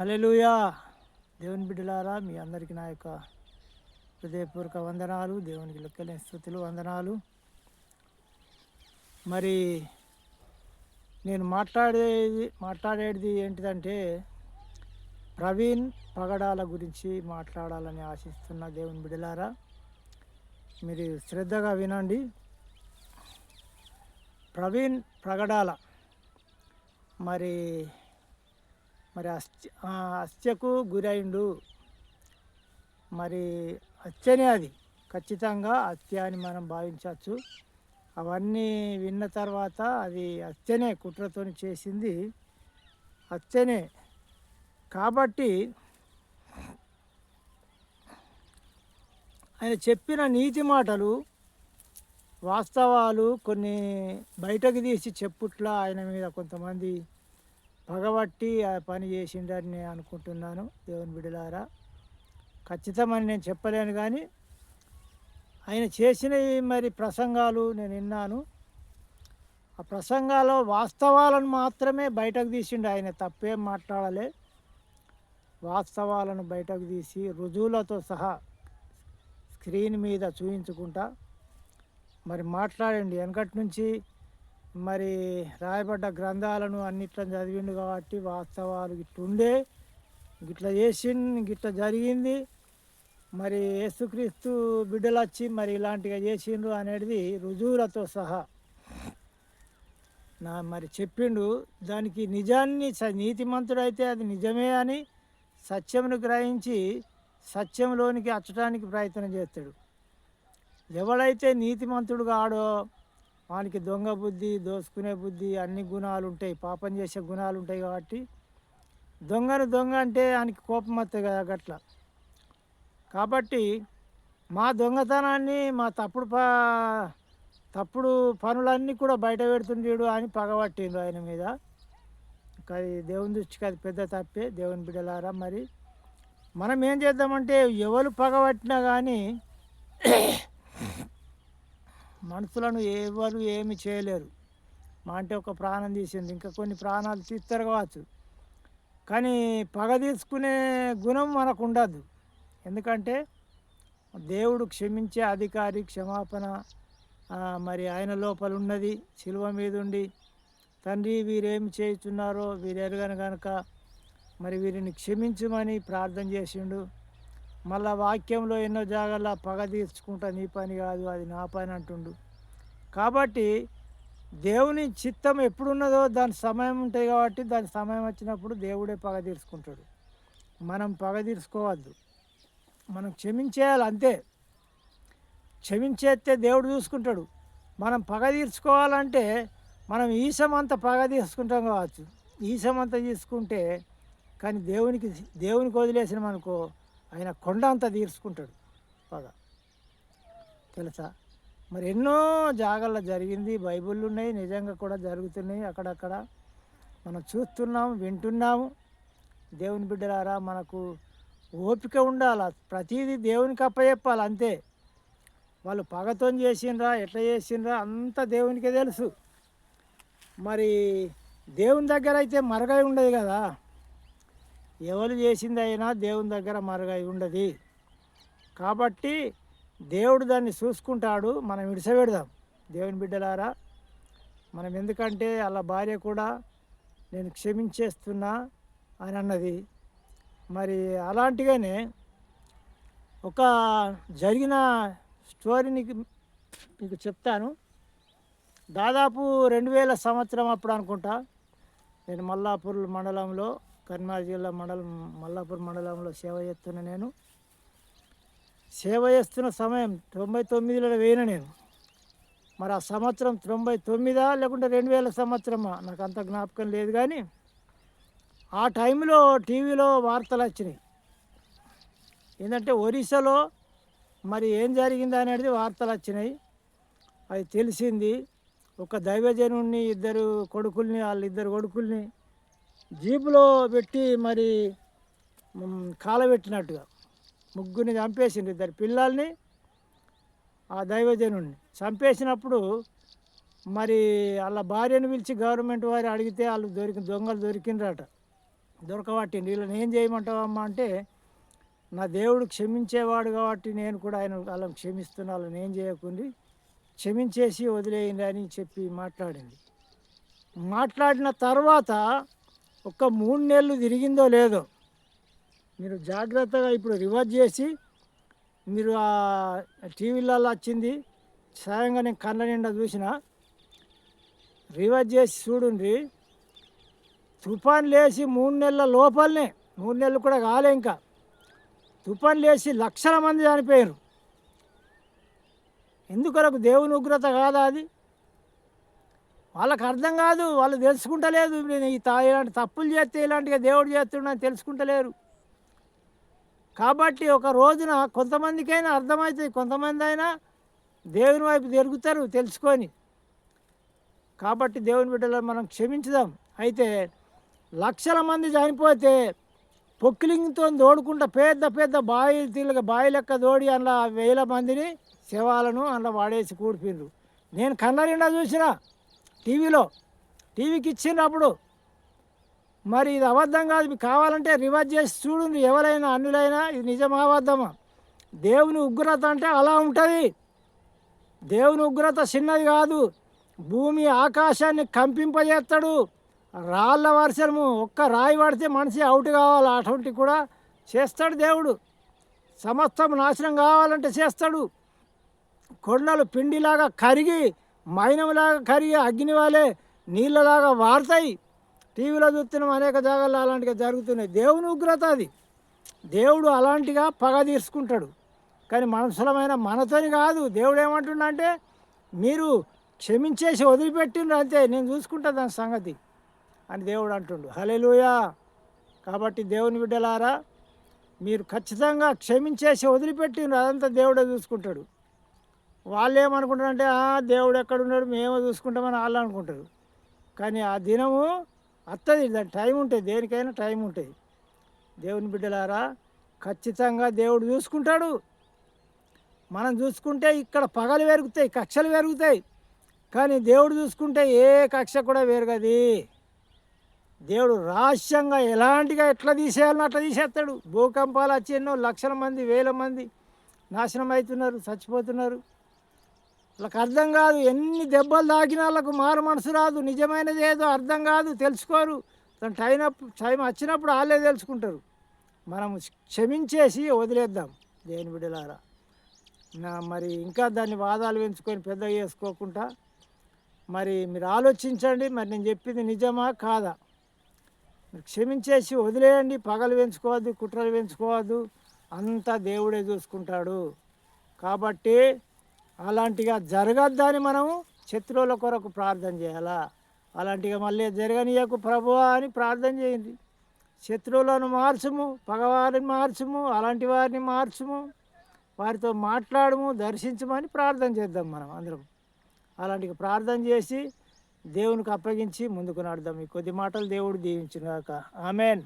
Hallelujah దేవుని బిడ్డలారా మీ అందరికీ నా యొక్క హృదయపూర్వక వందనాలు దేవునికి లెక్కలేని స్థుతులు వందనాలు. మరి నేను మాట్లాడేది మాట్లాడేది ఏంటిదంటే ప్రవీణ్ పగడాల గురించి మాట్లాడాలని ఆశిస్తున్న దేవుని బిడ్డలారా మీరు శ్రద్ధగా వినండి. ప్రవీణ్ ప్రగడాల మరి మరి అస్త్య హత్యకు గురైండు. మరి హత్యనే అది. ఖచ్చితంగా హత్య అని మనం భావించవచ్చు. అవన్నీ విన్న తర్వాత అది హత్యనే కుట్రతో చేసింది హత్యనే కాబట్టి ఆయన చెప్పిన నీతి మాటలు వాస్తవాలు కొన్ని బయటకు తీసి చెప్పుట్లా ఆయన మీద కొంతమంది పగబట్టి ఆ పని చేసిండని నేను అనుకుంటున్నాను దేవుని బిడలారా ఖచ్చితమని నేను చెప్పలేను కానీ ఆయన చేసిన మరి ప్రసంగాలు నేను విన్నాను. ఆ ప్రసంగాల్లో వాస్తవాలను మాత్రమే బయటకు తీసిండు ఆయన తప్పేం మాట్లాడలే. వాస్తవాలను బయటకు తీసి రుజువులతో సహా స్క్రీన్ మీద చూపించుకుంటా మరి మాట్లాడండి వెనకటి నుంచి మరి రాయబడ్డ గ్రంథాలను అన్నిట్లో చదివిండు కాబట్టి వాస్తవాలు ఇట్లుండే గిట్లా చేసిండు గిట్లా జరిగింది. మరి యేసుక్రీస్తు బిడ్డలు వచ్చి మరి ఇలాంటిగా చేసిండ్రు అనేది రుజువులతో సహా. నా మరి చెప్పిండు దానికి నిజాన్ని స- నీతిమంతుడైతే అది నిజమే అని సత్యమును గ్రహించి సత్యంలోనికి అచ్చటానికి ప్రయత్నం చేస్తాడు. ఎవడైతే నీతిమంతుడు కాడో వానికి దొంగ బుద్ధి దోసుకునే బుద్ధి అన్ని గుణాలు ఉంటాయి పాపం చేసే గుణాలు ఉంటాయి కాబట్టి దొంగను దొంగ అంటే ఆయనకి కోపం వస్తుంది కదా గట్ల. కాబట్టి మా దొంగతనాన్ని మా తప్పుడు ప తప్పుడు పనులన్నీ కూడా బయట పెడుతుండేడు అని పగబట్టిండు ఆయన మీద. అది దేవుని దృష్టికి అది పెద్ద తప్పే దేవుని బిడ్డలారా మరి. మనం ఏం చేద్దామంటే ఎవరు పగబట్టినా కానీ మనుషులను ఎవరు ఏమి చేయలేరు. మా అంటే ఒక ప్రాణం తీసింది. ఇంకా కొన్ని ప్రాణాలు తీస్తారు కావచ్చు. కానీ పగ తీసుకునే గుణం మనకు ఉండదు ఎందుకంటే దేవుడు క్షమించే అధికారి క్షమాపణ మరి ఆయన లోపల ఉన్నది శిలువ మీద ఉండి తండ్రి వీరేమి చేయుచున్నారో వీరు ఎరగను కనుక మరి వీరిని క్షమించమని ప్రార్థన చేసిండు. మళ్ళా వాక్యంలో ఎన్నో జాగాల్లో పగ తీర్చుకుంటా నీ పని కాదు అది నా పని అంటుండు. కాబట్టి దేవుని చిత్తం ఎప్పుడున్నదో దాని సమయం ఉంటుంది కాబట్టి దాని సమయం వచ్చినప్పుడు దేవుడే పగ తీర్చుకుంటాడు. మనం పగ తీర్చుకోవద్దు. మనం క్షమించేయాలి అంతే. క్షమించేస్తే దేవుడు చూసుకుంటాడు. మనం పగ తీర్చుకోవాలంటే మనం ఈసమంతా పగ తీసుకుంటాం కావచ్చు. ఈసమంతా తీసుకుంటే కానీ దేవునికి దేవునికి వదిలేసినాం అనుకో ఆయన కొండ అంతా తీర్చుకుంటాడు. పగ తెలుసా? మరి ఎన్నో జాగాల్లో జరిగింది బైబిళ్ళు ఉన్నాయి నిజంగా కూడా జరుగుతున్నాయి అక్కడక్కడ మనం చూస్తున్నాము వింటున్నాము. దేవుని బిడ్డలారా మనకు ఓపిక ఉండాలి? ప్రతిదీ దేవునికి అప్పచెప్పాలి అంతే. వాళ్ళు పగతో చేసిండ్రా ఎట్లా చేసిండ్రా అంతా దేవునికే తెలుసు. మరి దేవుని దగ్గర అయితే మరగై ఉండదు కదా? ఎవరు చేసింది అయినా దేవుని దగ్గర మరుగై ఉండదు. కాబట్టి దేవుడు దాన్ని చూసుకుంటాడు మనం విడిసపెడదాం దేవుని బిడ్డలారా మనం ఎందుకంటే అలా భార్య కూడా నేను క్షమించేస్తున్నా అని అన్నది. మరి అలాంటిగానే ఒక జరిగిన స్టోరీని మీకు చెప్తాను. దాదాపు రెండు వేల సంవత్సరం అప్పుడు అనుకుంటా నేను మల్లాపూర్ మండలంలో కర్నాటక జిల్లా మండలం మల్లాపూర్ మండలంలో సేవ చేస్తున్న నేను. సేవ చేస్తున్న సమయం తొంభై తొమ్మిదిలో వేయిన నేను. మరి ఆ సంవత్సరం తొంభై తొమ్మిదా లేకుంటే రెండు వేల సంవత్సరమా? నాకు అంత జ్ఞాపకం లేదు కానీ ఆ టైంలో టీవీలో వార్తలు వచ్చినాయి. ఏంటంటే ఒరిస్సాలో మరి ఏం జరిగింది అనేది వార్తలు వచ్చినాయి. అది తెలిసింది. ఒక దైవజనుడిని ఇద్దరు కొడుకుల్ని వాళ్ళ ఇద్దరు కొడుకుల్ని జీపులో పెట్టి మరి కాలబెట్టినట్టుగా ముగ్గురిని చంపేసిండు ఇద్దరు పిల్లల్ని ఆ దైవజనుడిని చంపేసినప్పుడు మరి వాళ్ళ భార్యను పిలిచి గవర్నమెంట్ వారు అడిగితే వాళ్ళు దొరికి దొంగలు దొరికిండ్రట. దొరకబట్టింది వీళ్ళని ఏం చేయమంటావమ్మా? అంటే నా దేవుడు క్షమించేవాడు కాబట్టి నేను కూడా ఆయన వాళ్ళని క్షమిస్తున్నా వాళ్ళని ఏం చేయకుండి. క్షమించేసి వదిలేయండి అని చెప్పి మాట్లాడింది. మాట్లాడిన తర్వాత ఒక మూడు నెలలు తిరిగిందో లేదో మీరు జాగ్రత్తగా ఇప్పుడు రివర్స్ చేసి మీరు ఆ టీవీలలో వచ్చింది స్వయంగా నేను కళ్ళ నిండా చూసిన రివర్స్ చేసి చూడండి తుఫాన్ లేచి మూడు నెలల లోపలనే మూడు నెలలు కూడా కాలే ఇంకా. తుఫాన్ లేచి లక్షల మంది చనిపోయారు ఎందుకొరకు దేవుని ఉగ్రత కాదా అది? వాళ్ళకి అర్థం కాదు వాళ్ళు తెలుసుకుంటలేదు. నేను ఈ తా ఇలాంటి తప్పులు చేస్తే ఇలాంటిగా దేవుడు చేస్తున్నాడని తెలుసుకుంటలేరు. కాబట్టి ఒక రోజున కొంతమందికైనా అర్థమవుతుంది కొంతమంది అయినా దేవుని వైపు తిరుగుతారు తెలుసుకొని. కాబట్టి దేవుని బిడ్డలను మనం క్షమించుదాం. అయితే లక్షల మంది చనిపోతే పొక్కిలింగ్తో దోడుకుంటా పెద్ద పెద్ద బాయిలు తీలుగా బావి లెక్క దోడి అందులో వేల మందిని శవాలను అందులో వాడేసి కూడిపోయిండ్రు నేను కన్నరిండా నిండా టీవీలో టీవీకి ఇచ్చినప్పుడు మరి ఇది అబద్ధం కాదు మీకు కావాలంటే రివర్స్ చేసి చూడండి ఎవరైనా అన్నులైనా ఇది నిజమా అబద్ధమా? దేవుని ఉగ్రత అంటే అలా ఉంటుంది. దేవుని ఉగ్రత చిన్నది కాదు. భూమి ఆకాశాన్ని కంపింపజేస్తాడు. రాళ్ళ వర్షము ఒక్క రాయి పడితే మనిషి అవుట్ కావాలి అటువంటి కూడా చేస్తాడు దేవుడు. సమస్తం నాశనం కావాలంటే చేస్తాడు. కొండలు పిండిలాగా కరిగి మైనంలాగా కరిగి అగ్ని వాళ్ళే నీళ్ళలాగా వారుతాయి. టీవీలో చూస్తున్నాం అనేక జాగాల్లో అలాంటిగా జరుగుతున్నాయి. దేవుని ఉగ్రత అది. దేవుడు అలాంటిగా పగ తీర్చుకుంటాడు. కానీ మనసులమైన మనతోని కాదు. దేవుడు ఏమంటుండంటే మీరు క్షమించేసి వదిలిపెట్టిండ్రు అంతే. నేను చూసుకుంటా దాని సంగతి అని దేవుడు అంటుండు. హలేలుయా కాబట్టి దేవుని బిడ్డలారా మీరు ఖచ్చితంగా క్షమించేసి వదిలిపెట్టిండ్రు. అదంతా దేవుడే చూసుకుంటాడు. వాళ్ళు ఏమనుకుంటారంటే దేవుడు ఎక్కడున్నాడు మేము చూసుకుంటామని వాళ్ళు అనుకుంటారు. కానీ ఆ దినము వస్తుంది దాని టైం ఉంటుంది దేనికైనా టైం ఉంటుంది. దేవుని బిడ్డలారా ఖచ్చితంగా దేవుడు చూసుకుంటాడు. మనం చూసుకుంటే ఇక్కడ పగలు పెరుగుతాయి కక్షలు పెరుగుతాయి. కానీ దేవుడు చూసుకుంటే ఏ కక్ష కూడా పెరగది. దేవుడు రహస్యంగా ఎలాంటిగా ఎట్లా తీసేయాలని అట్లా తీసేస్తాడు. భూకంపాలు వచ్చి ఎన్నో లక్షల మంది వేల మంది నాశనం అవుతున్నారు చచ్చిపోతున్నారు. వాళ్ళకి అర్థం కాదు ఎన్ని దెబ్బలు తాకిన వాళ్ళకు మారు మనసు రాదు. నిజమైనది ఏదో అర్థం కాదు తెలుసుకోరు. దాని టైం టైం వచ్చినప్పుడు వాళ్ళే తెలుసుకుంటారు. మనం క్షమించేసి వదిలేద్దాం. దేని బిడ్డలారా? నా మరి ఇంకా దాన్ని వాదాలు పెంచుకొని పెద్ద చేసుకోకుండా మరి మీరు ఆలోచించండి. మరి నేను చెప్పింది నిజమా కాదా? మీరు క్షమించేసి వదిలేయండి. పగలు పెంచుకోవద్దు కుట్రలు పెంచుకోవద్దు. అంతా దేవుడే చూసుకుంటాడు. కాబట్టి అలాంటిగా జరగద్దని మనము శత్రువుల కొరకు ప్రార్థన చేయాలా? అలాంటిగా మళ్ళీ జరగనీయకు ప్రభువా అని ప్రార్థన చేయండి. శత్రువులను మార్చుము పగవారిని మార్చుము అలాంటి వారిని మార్చుము వారితో మాట్లాడము దర్శించమని ప్రార్థన చేద్దాం మనం అందరం. అలాంటి ప్రార్థన చేసి దేవునికి అప్పగించి ముందుకు నడదాం ఈ కొద్ది మాటలు దేవుడు దీవించుగాక ఆమెన్.